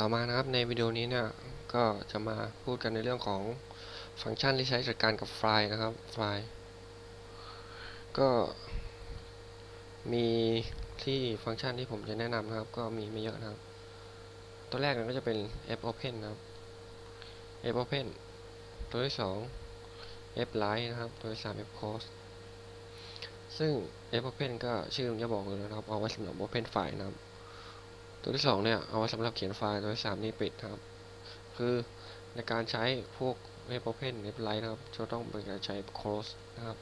ต่อมานะครับในวิดีโอนี้เนี่ยก็จะมาพูดกันในเรื่องของฟังก์ชันที่ใช้จัดการกับไฟล์นะครับไฟล์ก็มีที่ฟังก์ชันที่ผมจะแนะนำนะครับ ก็มีไม่เยอะนะครับ ตัวแรกก็จะเป็น f open นะครับ f open ตัวที่2 f lite นะครับ ตัวที่3 f close ซึ่ง f open ก็ชื่อมันจะบอกเลยนะครับเอาไว้สำหรับ open ไฟล์นะครับ ตัวที่ 2 เนี่ยเอาไว้สำหรับเขียนไฟล์ตัวที่3นี่ปิดครับ คือในการใช้พวก f open f lite นะครับจะต้องเป็นการใช้ close นะครับ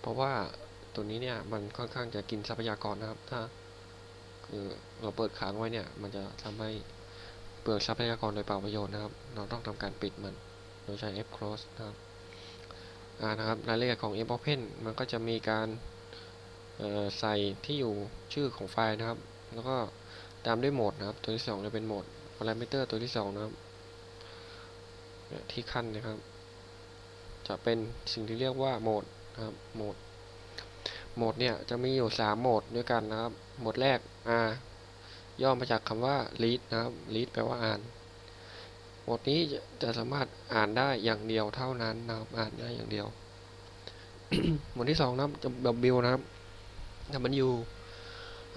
เพราะว่าตัวนี้เนี่ยมันค่อนข้างจะกินทรัพยากรนะครับ ถ้าคือเราเปิดค้างไว้เนี่ย มันจะทำให้เปลืองทรัพยากรโดยเปล่าประโยชน์นะครับ เราต้องทำการปิดมัน โดยใช้ f close นะครับอ่านะครับรายละเอียดของ f open มันก็จะมีการใส่ที่อยู่ชื่อของไฟล์นะครับ แล้วก็ตามด้วยโหมดนะครับ ตัวที่2จะเป็นโหมด parameter ตัวที่2นะครับที่ขั้นนะครับ จะเป็นสิ่งที่เรียกว่าโหมดนะครับโหมดโหมดเนี่ยจะมีอยู่ 3 โหมดด้วยกันนะครับ โหมดแรก R ย่อมาจากคำว่า read นะครับ read แปลว่าอ่าน โหมดนี้จะสามารถอ่านได้อย่างเดียวเท่านั้นนะครับอ่านได้อย่างเดียว โหมดที่2นะครับจะ W นะครับ W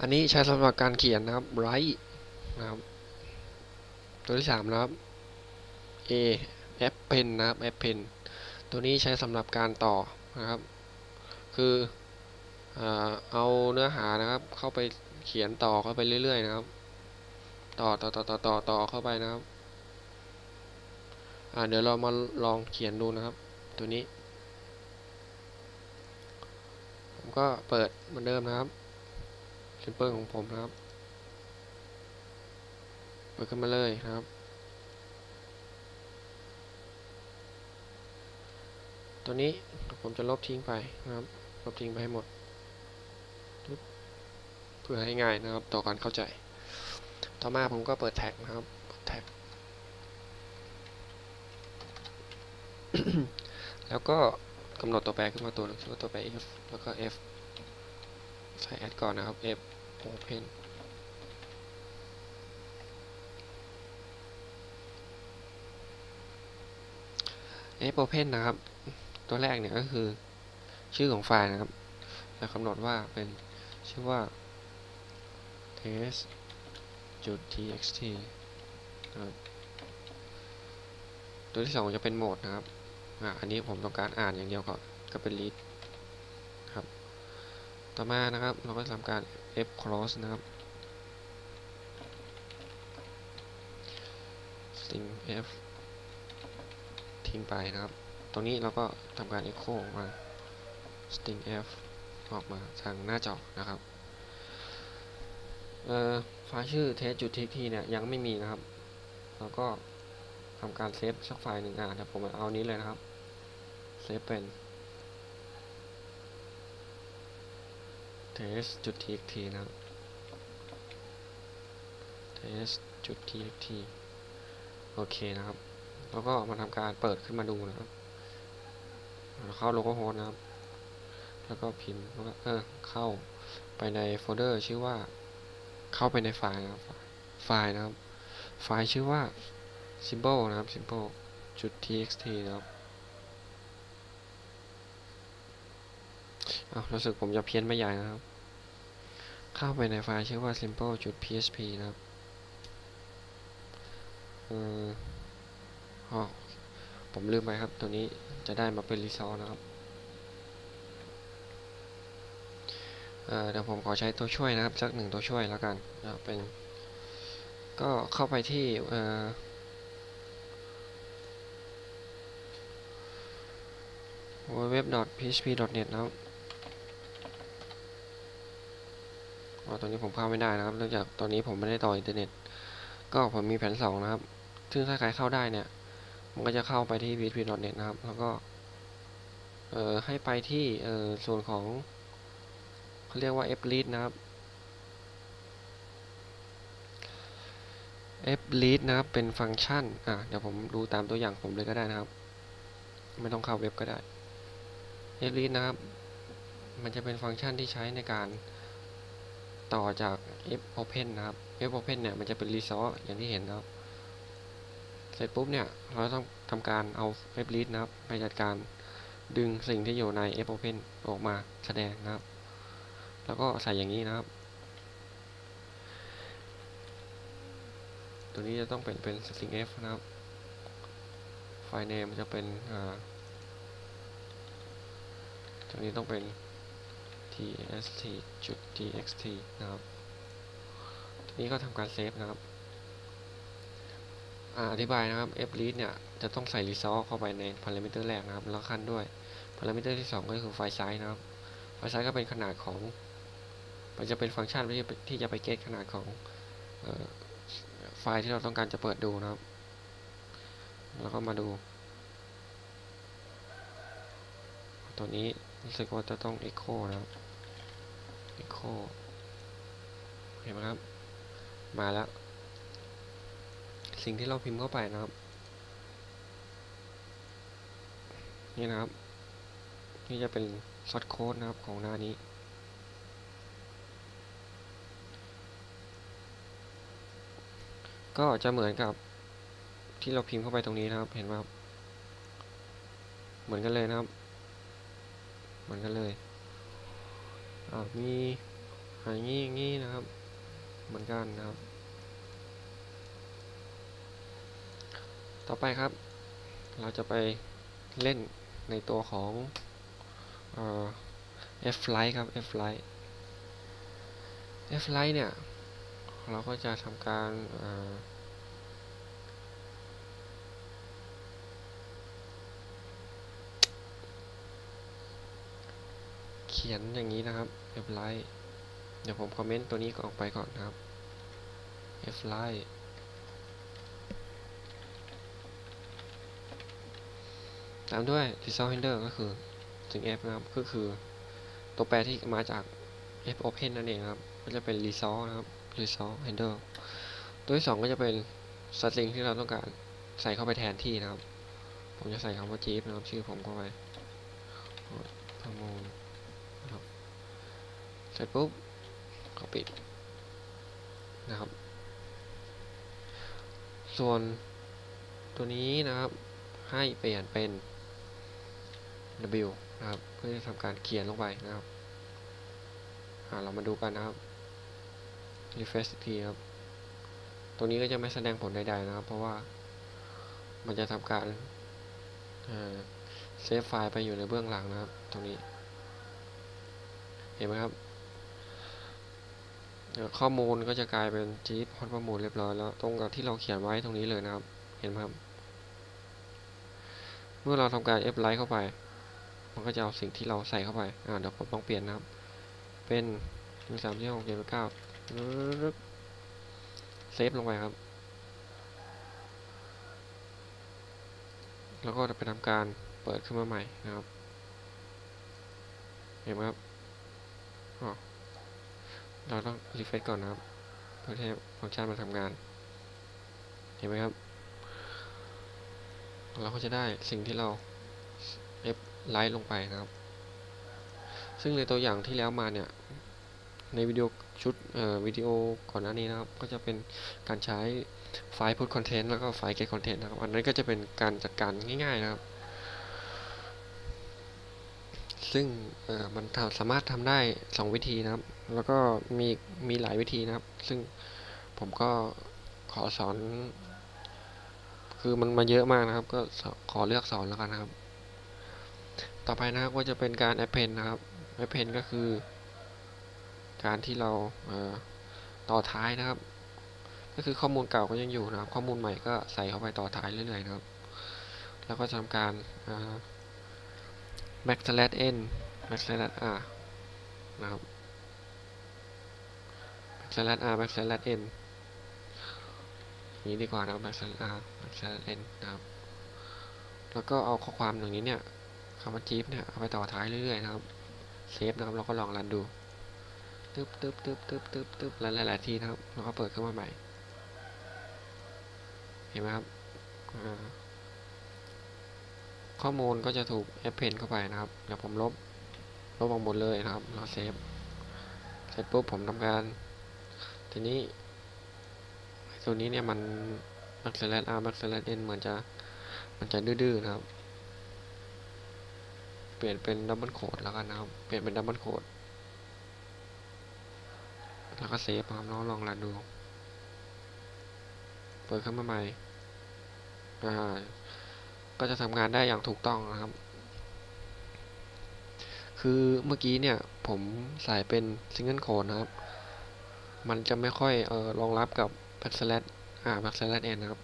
อันนี้ใช้สำหรับการเขียนนะครับ write นะครับ ตัวที่3นะครับ A F pen นะครับ F pen ตัวนี้ใช้สำหรับการต่อนะครับ คือเอาเนื้อหานะครับ เข้าไปเขียนต่อเข้าไปเรื่อยๆนะครับ ต่อต่อต่อต่อต่อต่อเข้าไปนะครับเดี๋ยวเรามาลองเขียนดูนะครับ ตัวนี้ ผมก็เปิดเหมือนเดิมนะครับ ซมเปิลของผมนะครับเปิดขึ้นมาเลยครับ ตัวนี้ผมจะลบทิ้งไปนะครับ ลบทิ้งไปให้หมด เพื่อให้ง่ายนะครับ ต่อการเข้าใจ ต่อมาผมก็เปิดแท็กนะครับแท็ก แล้วก็กำหนดตัวแปรขึ้นมาตัวนึงคือตัวแปร f แล้วก็ f ใส่แอดก่อนนะครับ f open เอฟโอเพนนะครับ ตัวแรกเนี่ยก็คือชื่อของไฟล์นะครับจะกำหนดว่าเป็นชื่อว่า test txt นะครับตัวที่สองจะเป็นโหมดนะครับอ่าอันนี้ผมต้องการอ่านอย่างเดียวก่อนก็เป็น read ครับ ต่อมานะครับเราก็ทำการ f close นะครับ string f ทิ้งไปนะครับ ตรงนี้เราก็ทำการ echo ออกมา string f ออกมาทางหน้าจอนะครับไฟล์ชื่อ test.txt เนี่ยยังไม่มีนะครับแล้วก็ทำการเซฟสักไฟล์หนึ่งอะเดี๋ยวผมเอานี้เลยนะครับ เซฟเป็น test.txt นะครับ test.txt โอเคนะครับ แล้วก็มาทำการเปิดขึ้นมาดูนะครับ เข้า localhost นะครับ แล้วก็พิมพ์วก็เออเข้าไปในโฟลเดอร์ชื่อว่าเข้าไปในไฟล์นะครับ ไฟล์นะครับ ไฟล์ชื่อว่า symbol นะครับ symbol .txt นะครับ อ้าวรู้สึกผมจะเพี้ยนไม่ใหญ่นะครับ เข้าไปในไฟล์ชื่อว่า symbol .php นะครับเอออ๋อผมลืมไปครับ ตัวนี้จะได้มาเป็นรีซอสนะครับเดี๋ยวผมขอใช้ตัวช่วยนะครับ สักหนึ่งตัวช่วยแล้วกันนะเป็น ก็เข้าไปที่ www.php.net นะครับอ๋อ ตอนนี้ผมเข้าไม่ได้นะครับเนื่องจากตอนนี้ผมไม่ได้ต่ออินเทอร์เน็ต ก็ผมมีแผน 2 นะครับ ซึ่งถ้าใครเข้าได้เนี่ย มันก็จะเข้าไปที่ php.net นะครับ แล้วก็ เอ่อ ให้ไปที่เอ่อส่วนของเขาเรียกว่า f-read นะครับ f-read นะครับ เป็นฟังก์ชัน อะ เดี๋ยวผมดูตามตัวอย่างผมเลยก็ได้นะครับ ไม่ต้องเข้าเว็บก็ได้ f-read นะครับ มันจะเป็นฟังก์ชันที่ใช้ในการ ต่อจาก f open นะครับ f open เนี่ยมันจะเป็น resource อย่างที่เห็นนะครับ เสร็จปุ๊บเนี่ยเราต้องทำการเอา f read นะครับไปจัดการดึงสิ่งที่อยู่ใน f open ออกมาแสดงนะครับ แล้วก็ใส่อย่างนี้นะครับ ตัวนี้จะต้องเป็นเป็น string f นะครับ ไฟล์ name จะเป็นอ่าตัวนี้ต้องเป็น tst จุด txt นะครับทีนี้ก็ทำการเซฟนะครับอธิบายนะครับ f read เนี่ยจะต้องใส่ resource เข้าไปใน parameter แรกนะครับ แล้วขั้นด้วย parameter ที่ 2 ก็คือไฟล์ size นะครับ ไฟล์ size ก็เป็นขนาดของ มันจะเป็นฟังก์ชันที่ที่จะไปเก็ตขนาดของไฟล์ที่เราต้องการจะเปิดดูนะครับ แล้วก็มาดู ตัวนี้รู้สึกว่าจะต้อง echo นะครับ echo เห็นไหมครับ มาแล้ว สิ่งที่เราพิมพ์เข้าไปนะครับ นี่นะครับ นี่จะเป็นซอสโค้ดนะครับของหน้านี้ก็จะเหมือนกับที่เราพิมพ์เข้าไปตรงนี้นะครับ เห็นไหมครับ เหมือนกันเลยนะครับ เหมือนกันเลย มีอย่างนี้อย่างนี้นะครับ เหมือนกันนะครับ ต่อไปครับ เราจะไปเล่นในตัวของเอ่อ f light ครับ f light f light เนี่ย เราก็จะทำการเอ่อ เขียนอย่างนี้นะครับ f light เดี๋ยวผมคอมเมนต์ตัวนี้ออกไปก่อนนะครับ f light ตามด้วย result handler ก็คือถึง f นะครับก็คือตัวแปรที่มาจาก f open นั่นเองครับ ก็จะเป็น result นะครับ result handler ตัวที่สองก็จะเป็น string ที่เราต้องการใส่เข้าไปแทนที่นะครับ ผมจะใส่คำว่า jeep นะครับ ชื่อผมเข้าไป ประมูล เสร็จปุ๊บก็ปิดนะครับ ส่วนตัวนี้นะครับให้เปลี่ยนเป็น W นะครับ เพื่อจะทำการเขียนลงไปนะครับเรามาดูกันนะครับ refresh อีกทีครับ ตัวนี้ก็จะไม่แสดงผลใดๆนะครับ เพราะว่ามันจะทำการเซฟไฟล์ไปอยู่ในเบื้องหลังนะครับ ตรงนี้ เห็นไหมครับ ข้อมูลก็จะกลายเป็นจี๊ปฮอตประมูลเรียบร้อยแล้ว ตรงกับที่เราเขียนไว้ตรงนี้เลยนะครับ เห็นไหมครับ เมื่อเราทำการ F ไลท์เข้าไป มันก็จะเอาสิ่งที่เราใส่เข้าไป อ่าเดี๋ยวผมต้องเปลี่ยนนะครับ เป็นหนึ่งสามสี่หกเจ็ดแปดเก้าเซฟลงไปครับ แล้วก็จะไปทำการเปิดขึ้นมาใหม่นะครับ เห็นไหมครับอ๋อ เราต้องรีเฟซก่อนนะครับเพื่อให้ฟังก์ชันมาทำงาน เห็นไหมครับ เราก็จะได้สิ่งที่เรา F ไลท์ลงไปนะครับ ซึ่งในตัวอย่างที่แล้วมาเนี่ย ในวิดีโอชุดวิดีโอก่อนหน้านี้นะครับ ก็จะเป็นการใช้ไฟล์ put content แล้วก็ไฟล์ get content นะครับ อันนั้นก็จะเป็นการจัดการง่าย ๆนะครับ ซึ่งมันสามารถทำได้ 2 วิธีนะครับ แล้วก็มีมีหลายวิธีนะครับ ซึ่งผมก็ขอสอน คือมันมาเยอะมากนะครับ ก็ขอเลือกสอนแล้วกันนะครับ ต่อไปนะครับก็จะเป็นการ append นะครับ append ก็คือ การที่เราต่อท้ายนะครับ ก็คือข้อมูลเก่าก็ยังอยู่นะครับ ข้อมูลใหม่ก็ใส่เข้าไปต่อท้ายเรื่อยๆนะครับ แล้วก็ทำการ back slash n back slash r นะครับ back slash r back slash n นี้ดีกว่านะครับ back slash r back slash n นะครับ แล้วก็เอาข้อความอย่างนี้เนี่ยคำว่า jeep เนี่ยเอาไปต่อท้ายเรื่อยๆนะครับเซฟนะครับแล้วก็ลองรันดูตึ๊บตึ๊บตึ๊บตึ๊บตึ๊บตึ๊บหลายๆทีนะครับแล้วก็เปิดขึ้นมาใหม่ เห็นไหมครับข้อมูลก็จะถูกแอปเพนเข้าไปนะครับเดี๋ยวผมลบลบออกหมดเลยนะครับ เราเซฟ เสร็จปุ๊บผมทำการ ทีนี้ตัวนี้เนี่ยมัน backslash r backslash n เหมือนจะมันจะดื้อๆนะครับ เปลี่ยนเป็นดับเบิลโคดแล้วกันนะครับ เปลี่ยนเป็นดับเบิลโคดแล้วก็เซฟครับน้องลองรันดู เปิดขึ้นมาใหม่ อ่า ก็จะทำงานได้อย่างถูกต้องนะครับ คือเมื่อกี้เนี่ยผมใส่เป็น single code นะครับ มันจะไม่ค่อยเออรองรับกับ backslash อ่า backslash n นะครับ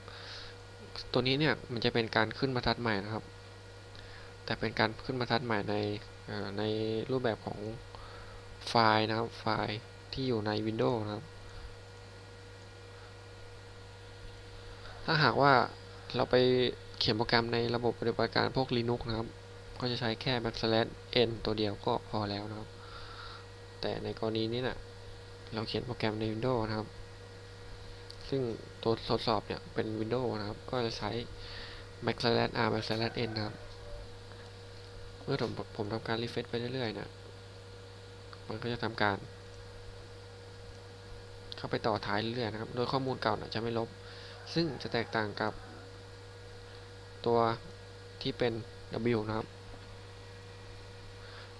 ตัวนี้เนี่ยมันจะเป็นการขึ้นบรรทัดใหม่นะครับ แต่เป็นการขึ้นบรรทัดใหม่ในในรูปแบบของไฟล์นะครับ ไฟล์ที่อยู่ใน Windows นะครับ ถ้าหากว่าเราไปเขียนโปรแกรมในระบบปฏิบัติการพวก Linux นะครับ ก็จะใช้แค่ backslash n ตัวเดียวก็พอแล้วนะครับ แต่ในกรณีนี้นะ่ะ เราเขียนโปรแกรมใน Windows นะครับ ซึ่งตัวทดสอบเนี่ยเป็น Windows นะครับ ก็จะใช้ backslash r backslash n นะครับ เมื่อผมผมทำการรีเฟรชไปเรื่อยๆเนี่ยมันก็จะทำการ เข้าไปต่อท้ายเรื่อยๆนะครับ โดยข้อมูลเก่าจะไม่ลบ ซึ่งจะแตกต่างกับ ตัวที่เป็น W นะครับ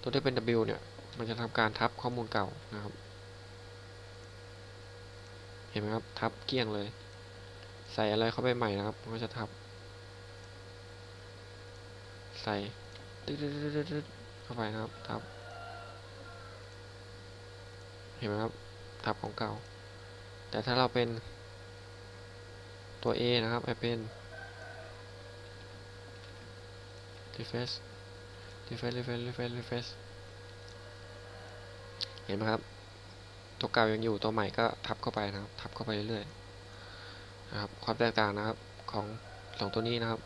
ตัวที่เป็น W เนี่ย มันจะทำการทับข้อมูลเก่านะครับ เห็นไหมครับ ทับเกลี้ยงเลย ใส่อะไรเข้าไปใหม่นะครับมันก็จะทับ ใส่ตึ๊ดๆเข้าไปนะครับ ทับ เห็นไหมครับ ทับของเก่า แต่ถ้าเราเป็นตัว A นะครับไปเป็น refresh refresh refresh refresh refresh เห็นไหมครับ ตัวเก่ายังอยู่ตัวใหม่ก็ทับเข้าไปนะครับ ทับเข้าไปเรื่อยๆนะครับ ความแตกต่างนะครับของสองตัวนี้นะครับ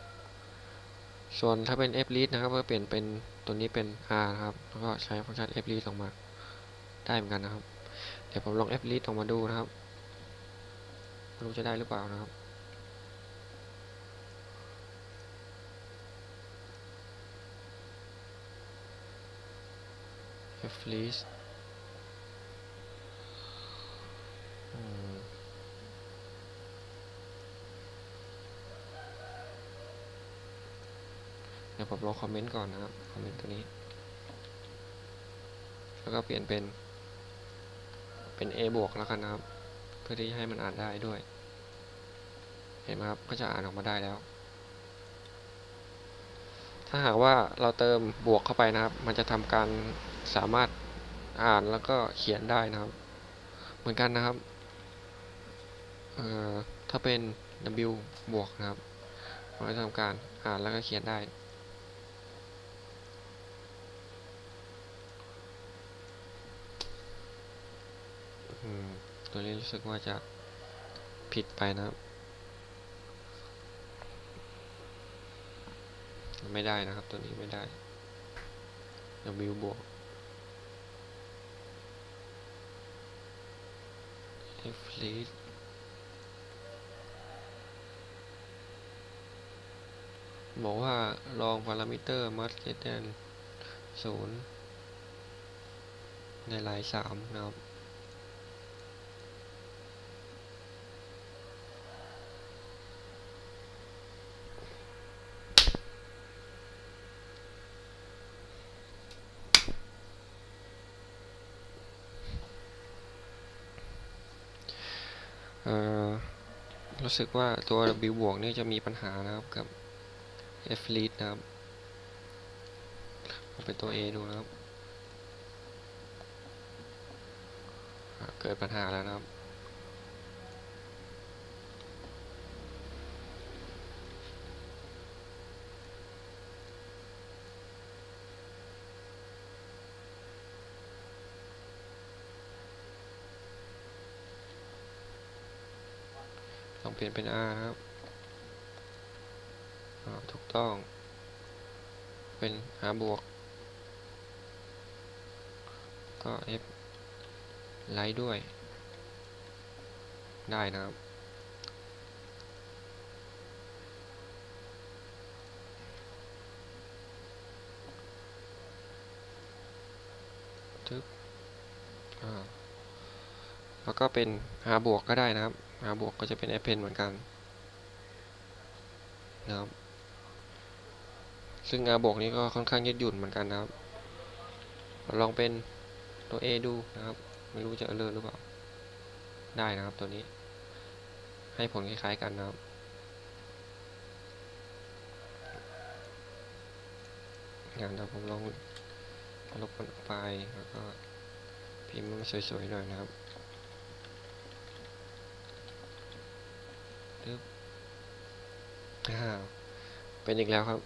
ส่วนถ้าเป็น f read นะครับก็เปลี่ยนเป็นตัวนี้เป็น r นะครับแล้วก็ใช้ฟังก์ชัน f read ลงมาได้เหมือนกันนะครับ เดี๋ยวผมลอง f read ออกมาดูนะครับไม่รู้จะได้หรือเปล่านะครับ f read อืม เดี๋ยวผมลองคอมเมนต์ก่อนนะครับ คอมเมนต์ตัวนี้ แล้วก็เปลี่ยนเป็น เป็น a บวกแล้วกันนะครับ เพื่อที่ให้มันอ่านได้ด้วย เห็นไหมครับ ก็จะอ่านออกมาได้แล้ว ถ้าหากว่าเราเติมบวกเข้าไปนะครับ มันจะทำการสามารถอ่านแล้วก็เขียนได้นะครับ เหมือนกันนะครับ ถ้าเป็น w บวกนะครับมันจะทำการอ่านแล้วก็เขียนได้ตัวนี้รู้สึกว่าจะผิดไปนะครับ ไม่ได้นะครับตัวนี้ไม่ได้ w บวก f lead บอกว่าลองพารามิเตอร์ must greater than ศูนย์ในลายสามนะครับเอ่อรู้สึกว่าตัว W บวกนี่จะมีปัญหานะครับกับ F lead นะครับลองเป็นตัว A ดูนะครับเกิดปัญหาแล้วนะครับ ลองเปลี่ยนเป็น R ครับ ถูกต้อง เป็น R บวก ก็ F ไลท์ด้วย ได้นะครับ ทึบแล้วก็เป็น R บวกก็ได้นะครับ R บวกก็จะเป็น append เหมือนกันนะครับ ซึ่ง R บวกนี้ก็ค่อนข้างยืดหยุ่นเหมือนกันนะครับ ลองเป็นตัว A ดูนะครับ ไม่รู้จะเออหรือเปล่า ได้นะครับตัวนี้ ให้ผลคล้ายๆกันนะครับงานเดี๋ยวผมลองลบมันออกไปแล้วก็พิมพ์มันสวยๆหน่อยนะครับตึ๊บอ่าวเป็นอีกแล้วครับ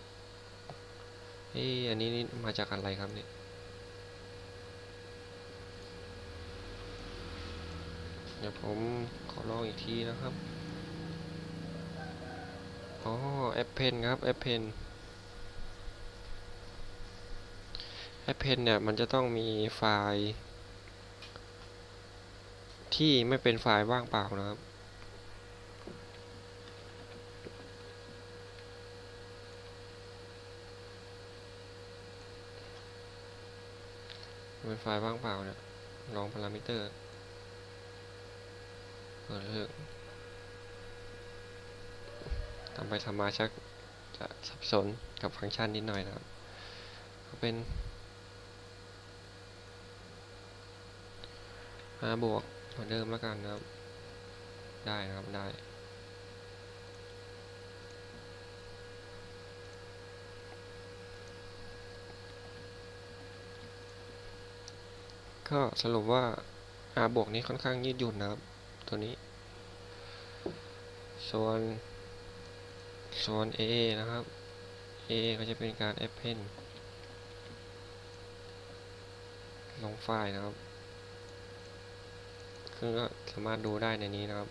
เอ้อันนี้นี่มาจากอะไรครับเนี่ยเดี๋ยวผมขอลองอีกทีนะครับ อ๋อแอปเพนครับแอปเพนแอปเพนเนี่ยมันจะต้องมีไฟล์ ที่ไม่เป็นไฟล์ว่างเปล่านะครับ เป็นไฟล์ว่างเปล่าเนี่ยลองพารามิเตอร์เปิดเลือกทำไปทำมาชักจะสับสนกับฟังก์ชันนิดหน่อยนะครับก็เป็น 5 บวกเหมือนเดิมแล้วกันนะครับ ได้นะครับได้ ก็สรุปว่า R บวกนี้ค่อนข้างยืดหยุ่นนะครับ ตัวนี้ ส่วน ส่วน a นะครับ a ก็จะเป็นการ append ลงไฟล์นะครับซึ่งก็สามารถดูได้ในนี้นะครับ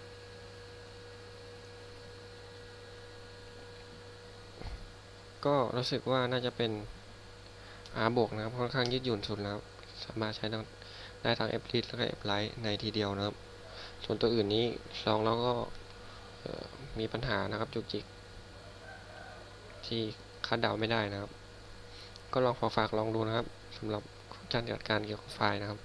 ก็รู้สึกว่าน่าจะเป็น R บวกนะครับ ค่อนข้างยืดหยุ่นสุดแล้ว สามารถใช้ทั้ ได้ทั้ง F read แล้วก็ F write ในทีเดียวนะครับ ส่วนตัวอื่นนี้ลองแล้วก็มีปัญหานะครับจุกจิก ที่คาดเดาไม่ได้นะครับ ก็ลองฝากๆลองดูนะครับสำหรับการจัดการเกี่ยวกับไฟล์นะครับ